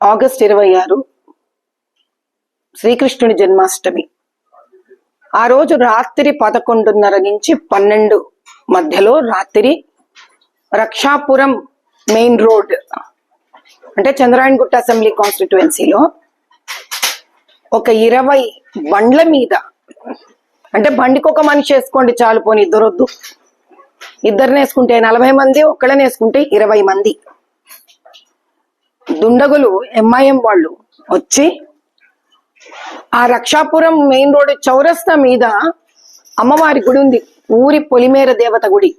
August ఇరవై ఆరు శ్రీకృష్ణుడి జన్మాష్టమి. ఆ రోజు రాత్రి పదకొండున్నర నుంచి పన్నెండు మధ్యలో రాత్రి రక్షాపురం మెయిన్ రోడ్ అంటే చంద్రాయణగుట్ట అసెంబ్లీ కాన్స్టిట్యుయెన్సీలో ఒక ఇరవై బండ్ల మీద అంటే బండికి ఒక మనిషి వేసుకోండి చాలు పోని ఇద్దరొద్దు. ఇద్దరిని వేసుకుంటే నలభై మంది ఒక్కళ్ళని వేసుకుంటే ఇరవై మంది. దుండగులు ఎంఐఎం వాళ్ళు వచ్చి ఆ రక్షాపురం మెయిన్ రోడ్ చౌరస్తా మీద అమ్మవారి గుడి ఉంది. ఊరి పొలిమేర దేవత గుడి.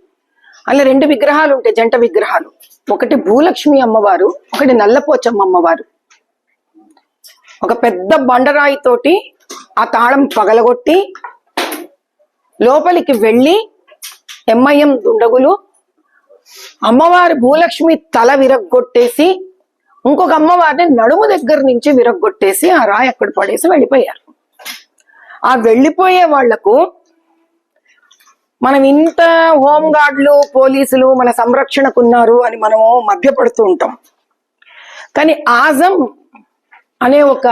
అలా రెండు విగ్రహాలు ఉంటాయి జంట విగ్రహాలు. ఒకటి భూలక్ష్మి అమ్మవారు ఒకటి నల్లపోచమ్మ అమ్మవారు. ఒక పెద్ద బండరాయి తోటి ఆ తాళం పగలగొట్టి లోపలికి వెళ్ళి ఎంఐఎం దుండగులు అమ్మవారి భూలక్ష్మి తల విరగ్గొట్టేసి ఇంకొక అమ్మవారిని నడుము దగ్గర నుంచి విరగొట్టేసి ఆ రాయి అక్కడ పడేసి వెళ్ళిపోయారు. ఆ వెళ్ళిపోయే వాళ్ళకు మనం ఇంత హోంగార్డులు పోలీసులు మన సంరక్షణకున్నారు అని మనము మధ్యపడుతూ ఉంటాం. కానీ ఆజం అనే ఒక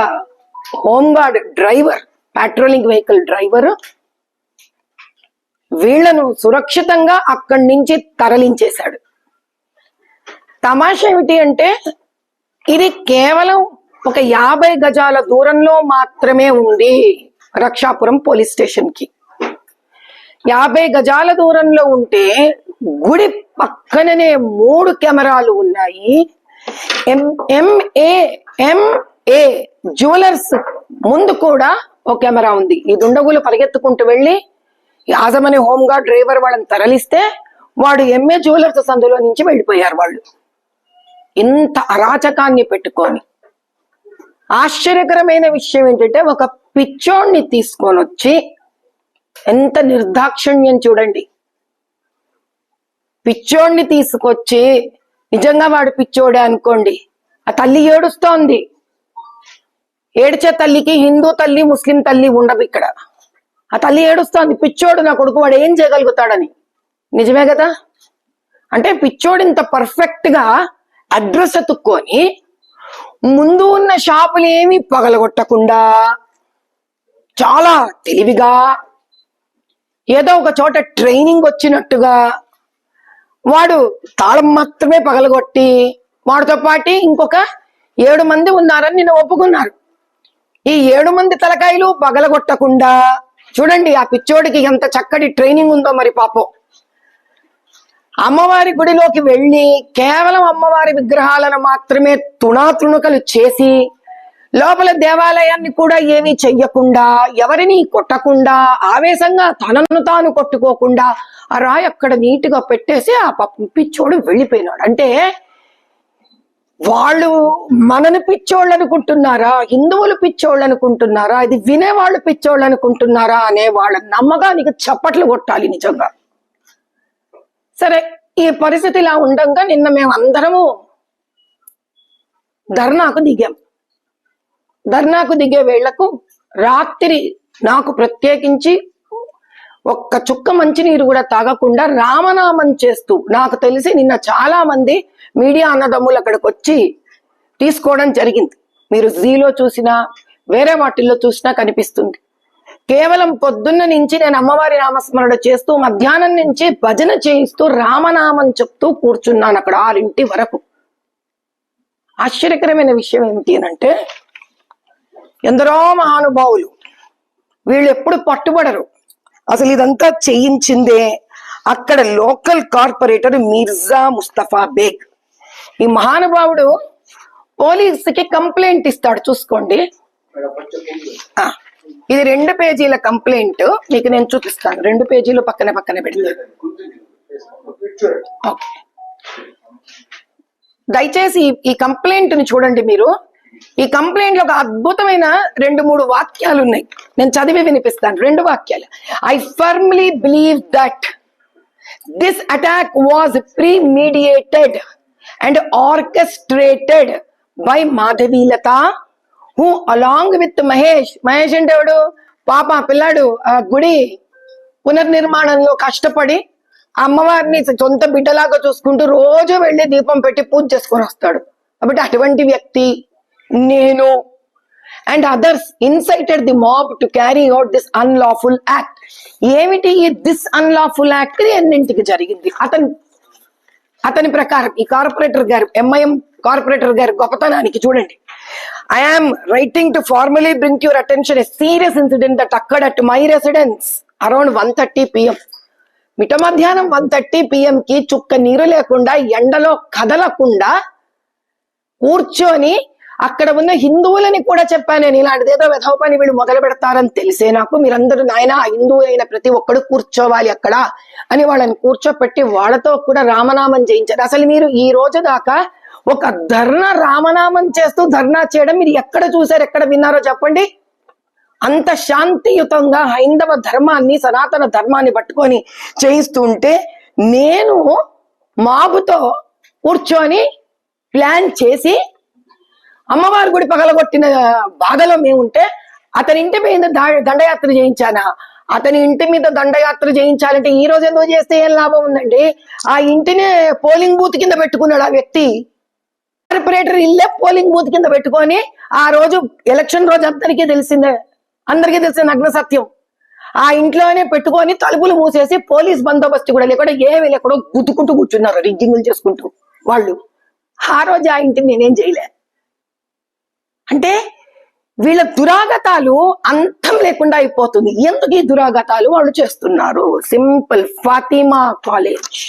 home guard driver patrolling vehicle driver వీళ్ళను సురక్షితంగా అక్కడి నుంచి తరలించేశాడు. తమాషా ఏమిటి అంటే ఇది కేవలం ఒక యాభై గజాల దూరంలో మాత్రమే ఉంది రక్షాపురం పోలీస్ స్టేషన్కి. యాభై గజాల దూరంలో ఉంటే గుడి పక్కననే మూడు కెమెరాలు ఉన్నాయి. ఎం ఎంఏ ఎంఏ జ్యువెలర్స్ ముందు కూడా ఒక కెమెరా ఉంది. ఈ దుండగులు పరిగెత్తుకుంటూ వెళ్ళి యాజమని హోంగార్డ్ డ్రైవర్ వాళ్ళని తరలిస్తే వాడు ఎంఏ జ్యువెలర్స్ సందులో నుంచి వెళ్ళిపోయారు వాళ్ళు. ఇంత అరాచకాన్ని పెట్టుకొని. ఆశ్చర్యకరమైన విషయం ఏంటంటే ఒక పిచ్చోడిని తీసుకొని వచ్చి ఎంత నిర్దాక్షిణ్యం చూడండి. పిచ్చోడిని తీసుకొచ్చి నిజంగా వాడు పిచ్చోడే అనుకోండి. ఆ తల్లి ఏడుస్తోంది. ఏడ్చే తల్లికి హిందూ తల్లి ముస్లిం తల్లి ఉండదు ఇక్కడ. ఆ తల్లి ఏడుస్తోంది పిచ్చోడు నా కొడుకు వాడు ఏం చేయగలుగుతాడని. నిజమే కదా? అంటే పిచ్చోడు ఇంత పర్ఫెక్ట్గా అడ్రస్ ఎత్తుక్కొని ముందు ఉన్న షాపులు ఏమి పగలగొట్టకుండా చాలా తెలివిగా ఏదో ఒక చోట ట్రైనింగ్ వచ్చినట్టుగా వాడు తాళం మాత్రమే పగలగొట్టి వాడితో పాటి ఇంకొక ఏడు మంది ఉన్నారని నిన్న ఒప్పుకున్నారు. ఈ ఏడు మంది తలకాయలు పగలగొట్టకుండా చూడండి ఆ పిచ్చోడికి ఎంత చక్కటి ట్రైనింగ్ ఉందో మరి పాపం. అమ్మవారి గుడిలోకి వెళ్ళి కేవలం అమ్మవారి విగ్రహాలను మాత్రమే తుణాతుణుకలు చేసి లోపల దేవాలయాన్ని కూడా ఏమీ చెయ్యకుండా ఎవరిని కొట్టకుండా ఆవేశంగా తనను తాను కొట్టుకోకుండా ఆ రాయి అక్కడ నీటుగా పెట్టేసి ఆ పిచ్చోడు వెళ్ళిపోయినాడు. అంటే వాళ్ళు మనని పిచ్చోళ్ళు అనుకుంటున్నారా? హిందువులు పిచ్చోళ్ళు అనుకుంటున్నారా? ఇది వినేవాళ్ళు పిచ్చోళ్ళు అనుకుంటున్నారా? అనే వాళ్ళ నమ్మకానికి చప్పట్లు కొట్టాలి నిజంగా. సరే ఈ పరిస్థితి ఇలా ఉండగా నిన్న మేము అందరము ధర్నాకు దిగాం. ధర్నాకు దిగే వేళ్ళకు రాత్రి నాకు ప్రత్యేకించి ఒక్క చుక్క మంచినీరు కూడా తాగకుండా రామనామం చేస్తూ నాకు తెలిసి నిన్న చాలా మంది మీడియా అన్నదమ్ములు అక్కడికి వచ్చి తీసుకోవడం జరిగింది. మీరు జీలో చూసినా వేరే వాటిల్లో చూసినా కనిపిస్తుంది. కేవలం పొద్దున్న నుంచి నేను అమ్మవారి నామస్మరణ చేస్తూ మధ్యాహ్నం నుంచి భజన చేయిస్తూ రామనామం చెప్తూ కూర్చున్నాను అక్కడ ఆరింటి వరకు. ఆశ్చర్యకరమైన విషయం ఏమిటి అంటే ఎందరో మహానుభావులు వీళ్ళు ఎప్పుడు పట్టుబడరు. అసలు ఇదంతా చేయించిందే అక్కడ లోకల్ కార్పొరేటర్ మీర్జా ముస్తఫా బేగ్. ఈ మహానుభావుడు పోలీసుకి కంప్లైంట్ ఇస్తాడు చూసుకోండి. ఇది రెండు పేజీల కంప్లైంట్ మీకు నేను చూపిస్తాను. రెండు పేజీలు పక్కన పక్కన పెడతాను ఓకే. దయచేసి ఈ- కంప్లైంట్ని చూడండి మీరు. ఈ కంప్లైంట్లో ఒక అద్భుతమైన రెండు మూడు వాక్యాలు ఉన్నాయి. నేను చదివి వినిపిస్తాను. రెండు వాక్యాలు. I firmly believe that this attack was premeditated and orchestrated by Madhavi Latha who along with Mahesh Mahesh అంటే ఎవడు? పాప పిల్లాడు ఆ గుడి పునర్నిర్మాణంలో కష్టపడి అమ్మవారిని సొంత బిడ్డలాగా చూసుకుంటూ రోజు వెళ్ళి దీపం పెట్టి పూజ చేసుకొని వస్తాడు. కాబట్టి అటువంటి వ్యక్తి నేను. And others incited the mob to carry out this unlawful act ఏమిటి ఈ దిస్ అన్లాఫుల్ యాక్ట్ ఎన్నింటికి జరిగింది. అతని అతని ప్రకారం ఈ కార్పొరేటర్ గారు ఎంఐఎం కార్పొరేటర్ గారి గొప్పతనానికి చూడండి. I am writing to formally bring your attention a serious incident that అక్కడ at my residence around one thirty PM మిట మధ్యాహ్నం వన్ థర్టీ పిఎం కి చుక్క నీరు లేకుండా ఎండలో కదలకుండా కూర్చొని అక్కడ ఉన్న హిందువులని కూడా చెప్పాను. నేను ఇలాంటిది ఏదో విధవ పని వీళ్ళు మొదలు పెడతారని తెలిసే నాకు. మీరందరూ నాయన హిందువులైన ప్రతి ఒక్కడు కూర్చోవాలి అక్కడ అని వాళ్ళని కూర్చోపెట్టి వాళ్ళతో కూడా రామనామం చేయించారు అసలు మీరు ఈ రోజు దాకా ఒక ధర్నా రామనామం చేస్తూ ధర్నా చేయడం మీరు ఎక్కడ చూసారు ఎక్కడ విన్నారో చెప్పండి. అంత శాంతియుతంగా హైందవ ధర్మాన్ని సనాతన ధర్మాన్ని పట్టుకొని చేయిస్తుంటే నేను మాబుతో కూర్చొని ప్లాన్ చేసి అమ్మవారి గుడి పగలగొట్టిన బాధలో మేముంటే అతని ఇంటి మీద దండయాత్ర చేయించానా? అతని ఇంటి మీద దండయాత్ర చేయించాలంటే ఈ రోజు ఎందుకు చేస్తే ఏం లాభం ఉందండి? ఆ ఇంటిని పోలింగ్ బూత్ కింద పెట్టుకున్నాడు ఆ వ్యక్తి. కార్పొరేటర్ ఇల్లే పోలింగ్ బూత్ కింద పెట్టుకొని ఆ రోజు ఎలక్షన్ రోజు అందరికీ తెలిసిందే. అందరికీ తెలిసిన నగ్న సత్యం. ఆ ఇంట్లోనే పెట్టుకొని తలుపులు మూసేసి పోలీస్ బందోబస్తు కూడా లేకుండా ఏమీ లేకుండా గుద్దుకుంటూ కూర్చున్నారు రిగ్గింగులు చేసుకుంటూ వాళ్ళు. ఆ రోజు ఆ ఇంటిని నేనేం చేయలే. అంటే వీళ్ళ దురాగతాలు అంతం లేకుండా అయిపోతుంది. ఎందుకు ఈ దురాగతాలు వాళ్ళు చేస్తున్నారు? Simple Fatima college.